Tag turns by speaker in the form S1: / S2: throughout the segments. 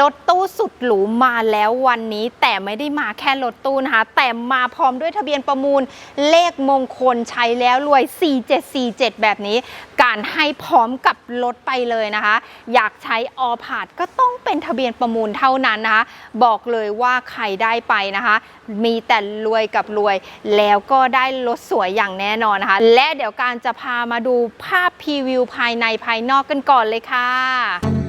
S1: รถตู้สุดหรูมาแล้ววันนี้ แต่ไม่ได้มาแค่รถตู้นะคะ แต่มาพร้อมด้วยทะเบียนประมูล เลขมงคลใช้แล้วรวย 4747 แบบนี้ การให้พร้อมกับรถไปเลยนะคะ อยากใช้อพาดก็ต้องเป็นทะเบียนประมูลเท่านั้นนะคะ บอกเลยว่าใครได้ไปนะคะ มีแต่รวยกับรวย แล้วก็ได้รถสวยอย่างแน่นอนนะคะ และเดี๋ยวการจะพามาดูภาพพรีวิวภายในภายนอกกันก่อนเลยค่ะ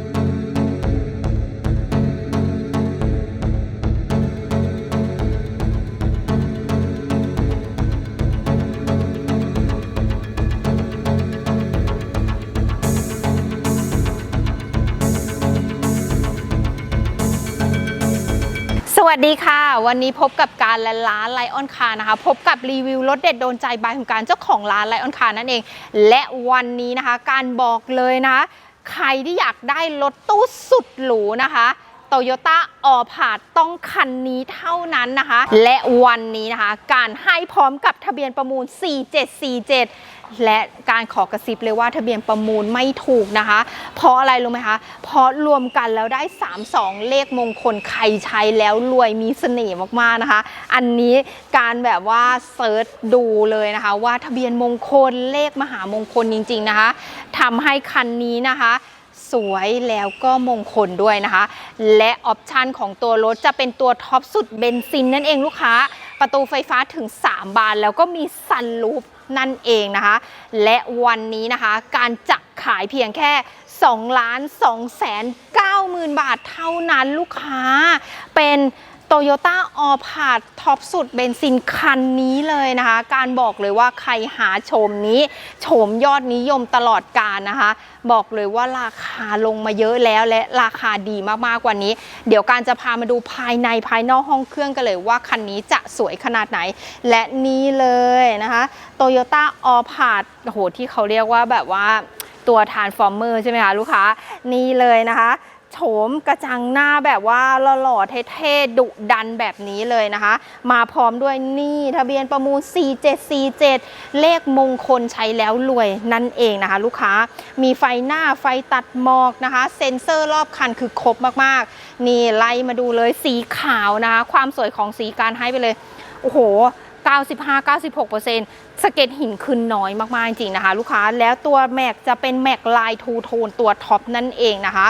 S1: วัสดีค่ะ วันนี้พบกับการและร้านไลออนคานะคะ พบกับรีวิวรถเด็ดโดนใจบายของการเจ้าของร้านไลออนคานั่นเอง และวันนี้นะคะการบอกเลยนะคะใครที่อยากได้รถตู้สุดหรูนะคะโตโยต้าออพาดต้องคันนี้เท่านั้นนะคะ และวันนี้นะคะ การให้พร้อมกับทะเบียนประมูล 4747 และการขอกระซิบเลยว่าทะเบียนประมูลไม่ถูกนะคะ เพราะอะไรรู้ไหมคะ เพราะรวมกันแล้วได้ 32 เลขมงคลใครใช้แล้วรวยมีเสน่ห์มากๆนะคะ อันนี้การแบบว่าเซิร์ชดูเลยนะคะ ว่าทะเบียนมงคลเลขมหามงคลจริง ๆนะคะทำให้คันนี้นะคะสวยแล้วก็มงคลด้วยนะคะ และออปชันของตัวรถจะเป็นตัวท็อปสุดเบนซินนั่นเองลูกค้า ประตูไฟฟ้าถึง 3 บานแล้วก็มีซันลูปนั่นเองนะคะ และวันนี้นะคะการจะขายเพียงแค่2ล้าน2แสน9หมื่นบาทเท่านั้นลูกค้าเป็น โตโยต้าออพาดท็อปสุดเบนซินคันนี้เลยนะคะ การบอกเลยว่าใครหาโฉมนี้โฉมยอดนิยมตลอดกาลนะคะ บอกเลยว่าราคาลงมาเยอะแล้วและราคาดีมากๆกว่านี้ เดี๋ยวการจะพามาดูภายในภายนอกห้องเครื่องกันเลยว่าคันนี้จะสวยขนาดไหน และนี่เลยนะคะโตโยต้าออพาดโอ้โหที่เขาเรียกว่าแบบว่าตัวทานฟอร์เมอร์ใช่ไหมคะลูกค้านี่เลยนะคะ โฉมกระจังหน้าแบบว่าหล่อๆเท่ๆดุดันแบบนี้เลยนะคะ มาพร้อมด้วยนี่ทะเบียนประมูล 4747 เลขมงคลใช้แล้วรวยนั่นเองนะคะ ลูกค้ามีไฟหน้าไฟตัดหมอกนะคะ เซ็นเซอร์รอบคันคือครบมากๆ นี่ไล่มาดูเลยสีขาวนะคะ ความสวยของสีการให้ไปเลย โอ้โห95-96%สเก็ดหินขึ้นน้อยมาก ๆ จริงนะคะ ลูกค้าแล้วตัวแม็กจะเป็นแม็กลายทูโทนตัวท็อปนั่นเองนะคะ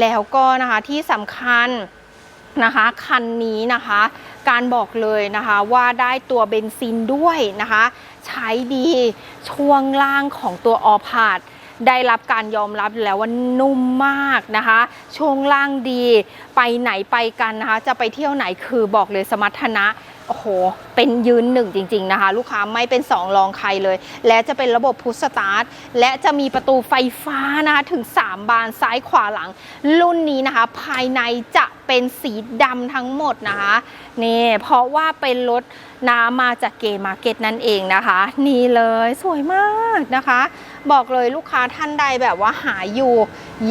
S1: แล้วก็นะคะที่สำคัญนะคะคันนี้นะคะการบอกเลยนะคะว่าได้ตัวเบนซินด้วยนะคะ ใช้ดีช่วงล่างของตัวออพาดได้รับการยอมรับแล้วว่านุ่มมากนะคะ ช่วงล่างดีไปไหนไปกันนะคะ จะไปเที่ยวไหนคือบอกเลยสมรรถนะ โอ้โห เป็นยืนหนึ่งจริง ๆ นะคะ ลูกค้าไม่เป็นสองรองใครเลย และจะเป็นระบบพุชสตาร์ทและจะมีประตูไฟฟ้านะคะ ถึง 3 บานซ้ายขวาหลัง รุ่นนี้นะคะ ภายในจะเป็นสีดำทั้งหมดนะคะนี่เพราะว่าเป็นรถน้ำมาจากเกมาร์เก็ตนั่นเองนะคะ นี่เลยสวยมากนะคะ บอกเลยลูกค้าท่านใดแบบว่าหาอยู่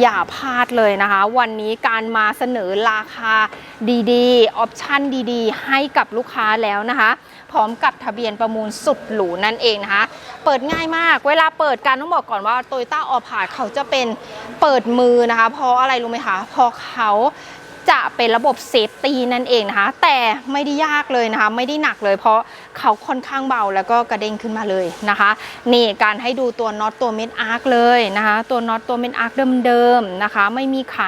S1: อย่าพลาดเลยนะคะ วันนี้การมาเสนอราคาดีๆ ออปชั่นดีๆ ให้กับลูกค้าแล้วนะคะ พร้อมกับทะเบียนประมูลสุดหรูนั่นเองนะคะ เปิดง่ายมากเวลาเปิดการต้องบอกก่อนว่าโตโยต้าออพาเขาจะเป็นเปิดมือนะคะ เพราะอะไรรู้ไหมคะเพราะเขา จะเป็นระบบเซฟตี้นั่นเองนะคะ แต่ไม่ได้ยากเลยนะคะ ไม่ได้หนักเลยเพราะเขาค่อนข้างเบาแล้วก็กระเด้งขึ้นมาเลยนะคะ นี่การให้ดูตัวน็อตตัวเม็ดอาร์คเลยนะคะ ตัวน็อตตัวเม็ดอาร์คเดิมๆนะคะ ไม่มีไข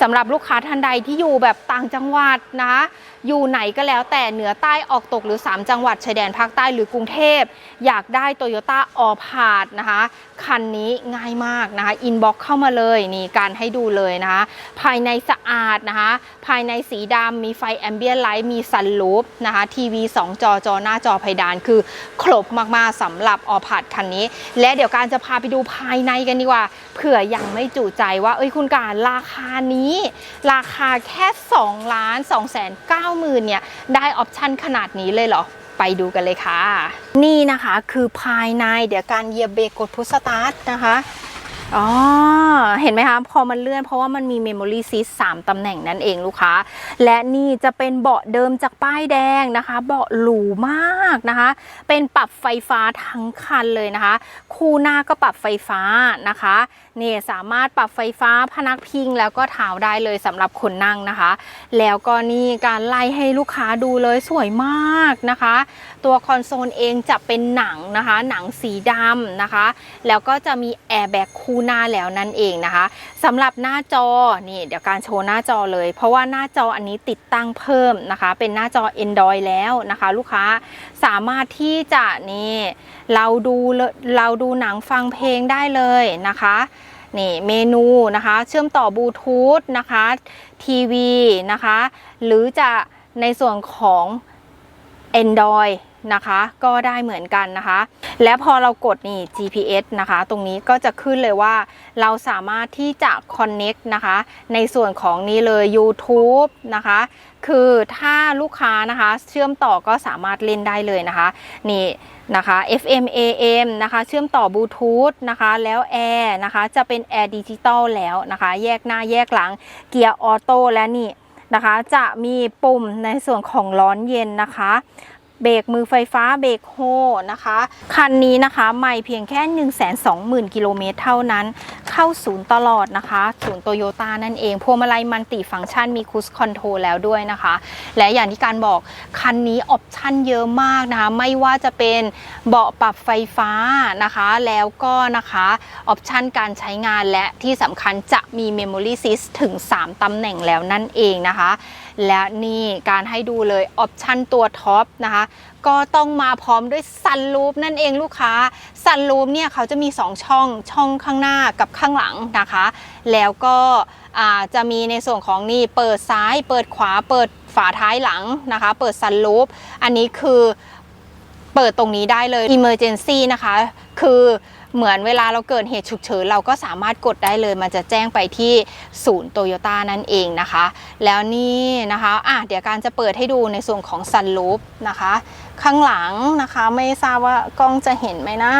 S1: สำหรับลูกค้าท่านใดที่อยู่แบบต่างจังหวัดนะคะอยู่ไหนก็แล้วแต่เหนือใต้ออกตกหรือ 3 จังหวัดชายแดนภาคใต้หรือกรุงเทพ อยากได้โตโยต้าออพาดนะคะ คันนี้ง่ายมากนะคะอินบ็อกเข้ามาเลยนี่การให้ดูเลยนะคะ ภายในสะอาดนะคะภายในสีดำมีไฟแอมเบียนไลท์มีซันลูปนะคะทีวี 2 จอจอหน้าจอเพดานคือครบมากๆสำหรับออพาดคันนี้ และเดี๋ยวการจะพาไปดูภายในกันดีกว่าเผื่อยังไม่จุใจว่าเอ้ยคุณการราคานี้ ราคาแค่2ล้าน2แสน9หมื่นเนี่ยได้ออปชั่นขนาดนี้เลยเหรอไปดูกันเลยค่ะ นี่นะคะคือภายในเดี๋ยวการเหยียบเบรกกดพุชสตาร์ทนะคะ อ๋อ เห็นไหมคะพอมันเลื่อนเพราะว่ามันมี Memory Seat 3ตำแหน่งนั่นเองลูกค้า และนี่จะเป็นเบาะเดิมจากป้ายแดงนะคะ เบาะหรูมากนะคะ เป็นปรับไฟฟ้าทั้งคันเลยนะคะ คู่หน้าก็ปรับไฟฟ้านะคะนี่สามารถปรับไฟฟ้าพนักพิงแล้วก็เท้าได้เลยสำหรับคนนั่งนะคะ แล้วก็นี่การไล่ให้ลูกค้าดูเลยสวยมากนะคะ ตัวคอนโซลเองจะเป็นหนังนะคะ หนังสีดำนะคะ แล้วก็จะมีแอร์แบ็กคู่หน้าแล้วนั่นเองนะคะสำหรับหน้าจอนี่เดี๋ยวการโชว์หน้าจอเลย เพราะว่าหน้าจออันนี้ติดตั้งเพิ่มนะคะ เป็นหน้าจอ Android แล้วนะคะ ลูกค้าสามารถที่จะนี่เราดูเราดูหนังฟังเพลงได้เลยนะคะนี่เมนูนะคะเชื่อมต่อบลูทูธนะคะทีวีนะคะ หรือจะในส่วนของ Android นะคะ ก็ได้เหมือนกันนะคะ และพอเรากดนี่ GPS นะคะ ตรงนี้ก็จะขึ้นเลยว่า เราสามารถที่จะ connect นะคะ ในส่วนของนี้เลย YouTube นะคะ คือถ้าลูกค้านะคะ เชื่อมต่อก็สามารถเล่นได้เลยนะคะ นี่นะคะ FM AM นะคะ เชื่อมต่อบลูทูธนะคะ แล้วแอร์นะคะ จะเป็นแอร์ดิจิตอลแล้วนะคะ แยกหน้าแยกหลัง เกียร์ออโต้และนี่นะคะ จะมีปุ่มในส่วนของร้อนเย็นนะคะ เบรกมือไฟฟ้าเบรกโฮนะคะ คันนี้นะคะใหม่เพียงแค่ 1 2 0 0 0 0 กิโลเมตรเท่านั้น เข้าศูนย์ตลอดนะคะ ศูนย์โตโยต้านั่นเองพวงมาลัยมันติฟังก์ชันมีคูสคอนโทรลแล้วด้วยนะคะ และอย่างที่การบอก คันนี้ออปชั่นเยอะมากนะคะ ไม่ว่าจะเป็นเบาะปรับไฟฟ้านะคะ แล้วก็นะคะออปชั่นการใช้งานและที่สำคัญจะมี Memory s i s ถึง 3ตำแหน่งแล้วนั่นเองนะคะ และนี่การให้ดูเลยออปชันตัวท็อปนะคะก็ต้องมาพร้อมด้วยซันรูปนั่นเองลูกค้าซันรูปเนี่ยเขาจะมี 2 ช่องช่องข้างหน้ากับข้างหลังนะคะ แล้วก็จะมีในส่วนของนี่เปิดซ้าย เปิดขวาเปิดฝาท้ายหลังนะคะ เปิดซันรูปอันนี้คือเปิดตรงนี้ได้เลย Emergency นะคะ คือ เหมือนเวลาเราเกิดเหตุฉุกเฉินเราก็สามารถกดได้เลย มันจะแจ้งไปที่ศูนย์โตโยต้านั่นเองนะคะ แล้วนี่นะคะอะเดี๋ยวการจะเปิดให้ดูในส่วนของซันรูปนะคะ ข้างหลังนะคะไม่ทราบว่ากล้องจะเห็นไหมนะ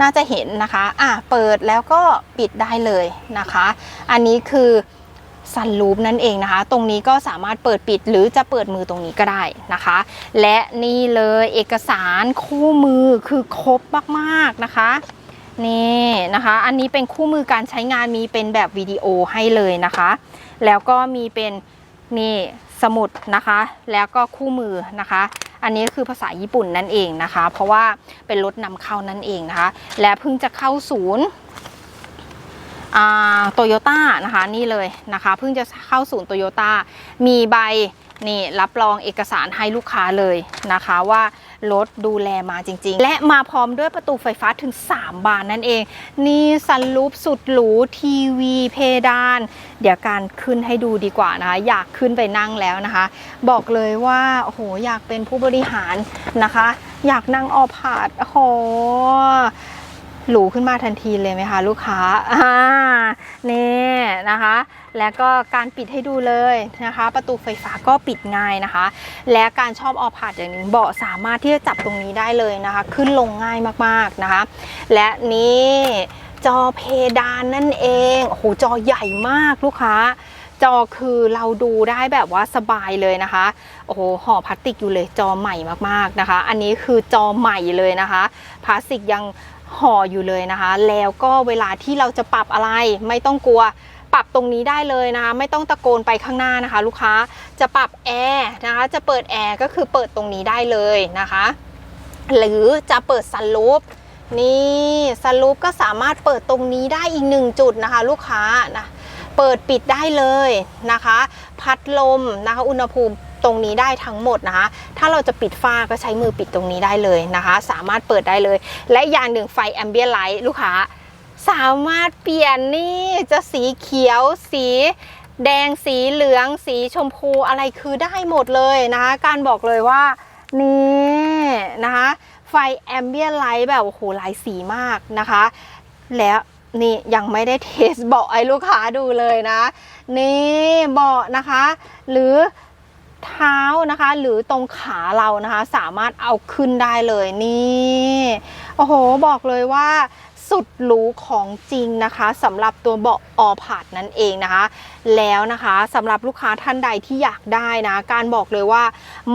S1: น่าจะเห็นนะคะอะเปิดแล้วก็ปิดได้เลยนะคะ อันนี้คือซันรูปนั่นเองนะคะ ตรงนี้ก็สามารถเปิดปิดหรือจะเปิดมือตรงนี้ก็ได้นะคะ และนี่เลยเอกสารคู่มือคือครบมากๆนะคะ นี่นะคะ อันนี้เป็นคู่มือการใช้งานมีเป็นแบบวิดีโอให้เลยนะคะ แล้วก็มีเป็นนี่สมุดนะคะ แล้วก็คู่มือนะคะ อันนี้คือภาษาญี่ปุ่นนั่นเองนะคะ เพราะว่าเป็นรถนำเข้านั่นเองนะคะ และเพิ่งจะเข้าศูนย์โตโยต้านะคะนี่เลยนะคะ เพิ่งจะเข้าศูนย์โตโยต้ามีใบนี่รับรองเอกสารให้ลูกค้าเลยนะคะว่า รถดูแลมาจริง ๆ และมาพร้อมด้วยประตูไฟฟ้าถึง 3 บานนั่นเอง นี่ซันรูปสุดหรูทีวีเพดาน เดี๋ยวการขึ้นให้ดูดีกว่านะคะ อยากขึ้นไปนั่งแล้วนะคะ บอกเลยว่าโอ้โหอยากเป็นผู้บริหารนะคะ อยากนั่งออพาดโอ้ หรูขึ้นมาทันทีเลยไหมคะ ลูกค้าอ่านี่นะคะ แล้วก็การปิดให้ดูเลยนะคะ ประตูไฟฟ้าก็ปิดง่ายนะคะ และการชอบออพาดอย่างนึ่งเบาะสามารถที่จะจับตรงนี้ได้เลยนะคะ ขึ้นลงง่ายมากๆนะคะ และนี่จอเพดานนั่นเองโอ้โหจอใหญ่มากลูกค้า จอคือเราดูได้แบบว่าสบายเลยนะคะ โอ้โหห่อพลาสติกอยู่เลยจอใหม่มากๆนะคะ อันนี้คือจอใหม่เลยนะคะ พลาสติกยัง ห่ออยู่เลยนะคะ แล้วก็เวลาที่เราจะปรับอะไรไม่ต้องกลัวปรับตรงนี้ได้เลยนะคะไม่ต้องตะโกนไปข้างหน้านะคะ ลูกค้าจะปรับแอร์นะคะจะเปิดแอร์ก็คือเปิดตรงนี้ได้เลยนะคะ หรือจะเปิดซันรูปนี่ซันรูปก็สามารถเปิดตรงนี้ได้อีกหนึ่งจุดนะคะ ลูกค้านะเปิดปิดได้เลยนะคะ พัดลมนะคะ อุณหภูมิ ตรงนี้ได้ทั้งหมดนะคะ ถ้าเราจะปิดฝ้าก็ใช้มือปิดตรงนี้ได้เลยนะคะ สามารถเปิดได้เลย และอย่างหนึ่งไฟแอมเบียไลท์ลูกค้าสามารถเปลี่ยนนี่จะสีเขียวสีแดงสีเหลือง สีชมพูอะไรคือได้หมดเลยนะคะ การบอกเลยว่านี่นะคะ ไฟแอมเบียไลท์แบบโอ้โหหลายสีมากนะคะ แล้วนี่ยังไม่ได้เทสเบาะไอ้ลูกค้าดูเลยนะ นี่เบาะนะคะ หรือ เท้านะคะ หรือตรงขาเรานะคะ สามารถเอาขึ้นได้เลยนี่โอ้โหบอกเลยว่าสุดหรูของจริงนะคะสำหรับตัวเบาะออพาดนั่นเองนะคะ แล้วนะคะสำหรับลูกค้าท่านใดที่อยากได้นะ การบอกเลยว่า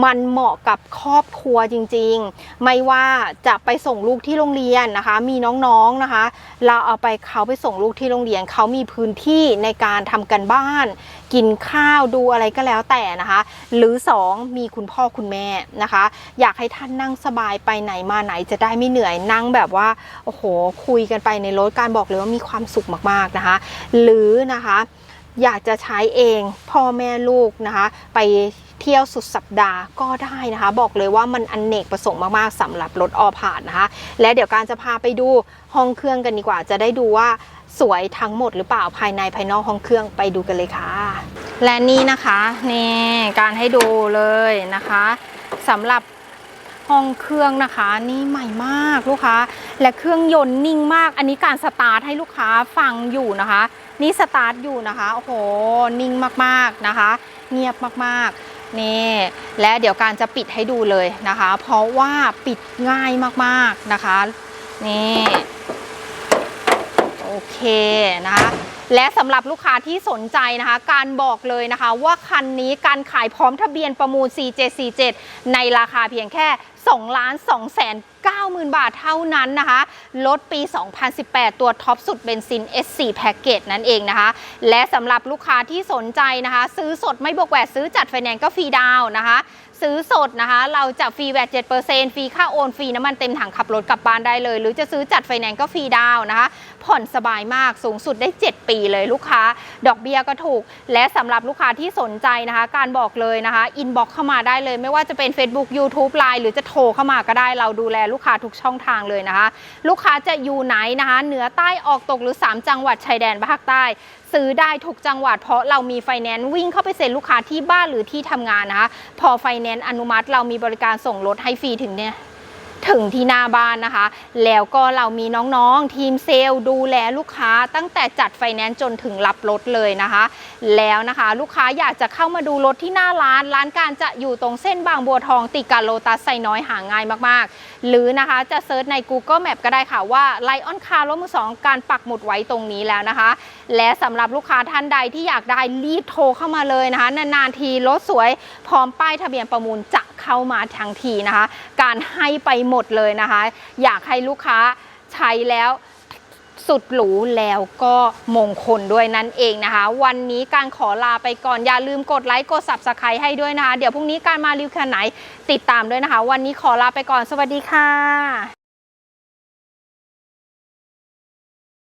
S1: มันเหมาะกับครอบครัวจริงๆ ไม่ว่าจะไปส่งลูกที่โรงเรียนนะคะ มีน้องๆนะคะ เราเอาไปเขาไปส่งลูกที่โรงเรียนเขามีพื้นที่ในการทำกันบ้าน กินข้าวดูอะไรก็แล้วแต่นะคะ หรือ 2 มีคุณพ่อคุณแม่นะคะ อยากให้ท่านนั่งสบายไปไหนมาไหนจะได้ไม่เหนื่อยนั่งแบบว่าโอ้โหคุยกันไปในรถการบอกเลยว่ามีความสุขมากๆนะคะ หรือนะคะ อยากจะใช้เองพ่อแม่ลูกนะคะ ไปเที่ยวสุดสัปดาห์ก็ได้นะคะ บอกเลยว่ามันอนเนกประสงค์มากๆสำหรับรถออพาดนะคะ และเดี๋ยวการจะพาไปดูห้องเครื่องกันดีกว่า จะได้ดูว่าสวยทั้งหมดหรือเปล่าภายในภายนอกห้องเครื่องไปดูกันเลยค่ะ และนี่นะคะนี่การให้ดูเลยนะคะสำหรับห้องเครื่องนะคะนี่ใหม่มากลูกค้า และเครื่องยนต์นิ่งมาก อันนี้การสตาร์ทให้ลูกค้าฟังอยู่นะคะ นี่สตาร์ทอยู่นะคะ โอ้โห นิ่งมากๆนะคะ เงียบมากๆ นี่ และเดี๋ยวการจะปิดให้ดูเลยนะคะ เพราะว่าปิดง่ายมากๆนะคะ นี่ โอเคนะคะ และสำหรับลูกค้าที่สนใจนะคะ การบอกเลยนะคะว่าคันนี้การขายพร้อมทะเบียนประมูล 4747 ในราคาเพียงแค่ 2 ล้าน2แสน90,000 บาทเท่านั้นนะคะรถปี 2018 ตัวท็อปสุดเบนซิน S4 แพ็กเกจนั่นเองนะคะ และสำหรับลูกค้าที่สนใจนะคะ ซื้อสดไม่บวกแหวกซื้อจัดไฟแนนซ์ก็ฟรีดาวนะคะ ซื้อสดนะคะ เราจะฟรีแวด7%ฟรีค่าโอนฟรีน้ำมันเต็มถังขับรถกลับบ้านได้เลย หรือจะซื้อจัดไฟแนนซ์ก็ฟรีดาวนะคะ ผ่อนสบายมากสูงสุดได้ 7 ปีเลยลูกค้า ดอกเบี้ยก็ถูก และสำหรับลูกค้าที่สนใจนะคะ การบอกเลยนะคะอินบ็อกเข้ามาได้เลย ไม่ว่าจะเป็น Facebook YouTube Line หรือจะโทรเข้ามาก็ได้เราดูแลลูกค้าทุกช่องทางเลยนะคะ ลูกค้าจะอยู่ไหนนะคะ เหนือใต้ออกตกหรือ 3 จังหวัดชายแดนภาคใต้ซื้อได้ทุกจังหวัดเพราะเรามีไฟแนนซ์วิ่งเข้าไปเซ็นลูกค้าที่บ้านหรือที่ทำงานนะคะ พอไฟแนนซ์อนุมัติเรามีบริการส่งรถให้ฟรีถึงเนี่ย ถึงที่หน้าบ้านนะคะ แล้วก็เรามีน้องๆทีมเซลล์ดูแลลูกค้าตั้งแต่จัดไฟแนนซ์จนถึงรับรถเลยนะคะ แล้วนะคะลูกค้าอยากจะเข้ามาดูรถที่หน้าร้าน ร้านการจะอยู่ตรงเส้นบางบัวทองติดกับโลตัสไซน้อยหาง่ายมากๆ หรือนะคะจะเซิร์ชใน Google Map ก็ได้ค่ะว่าไลออนคาร์รถมือสองการปักหมุดไว้ตรงนี้แล้วนะคะ และสำหรับลูกค้าท่านใดที่อยากได้รีบโทรเข้ามาเลยนะคะนานๆทีรถสวยพร้อมป้ายทะเบียนประมูลจะ เข้ามาทังทีนะคะ การให้ไปหมดเลยนะคะ อยากให้ลูกค้าใช้แล้วสุดหรูแล้วก็มงคลด้วยนั่นเองนะคะ วันนี้การขอลาไปก่อน อย่าลืมกดไลค์กด subscribe ให้ด้วยนะคะ เดี๋ยวพรุ่งนี้การมารีวิวคันไหนติดตามด้วยนะคะ วันนี้ขอลาไปก่อนสวัสดีค่ะ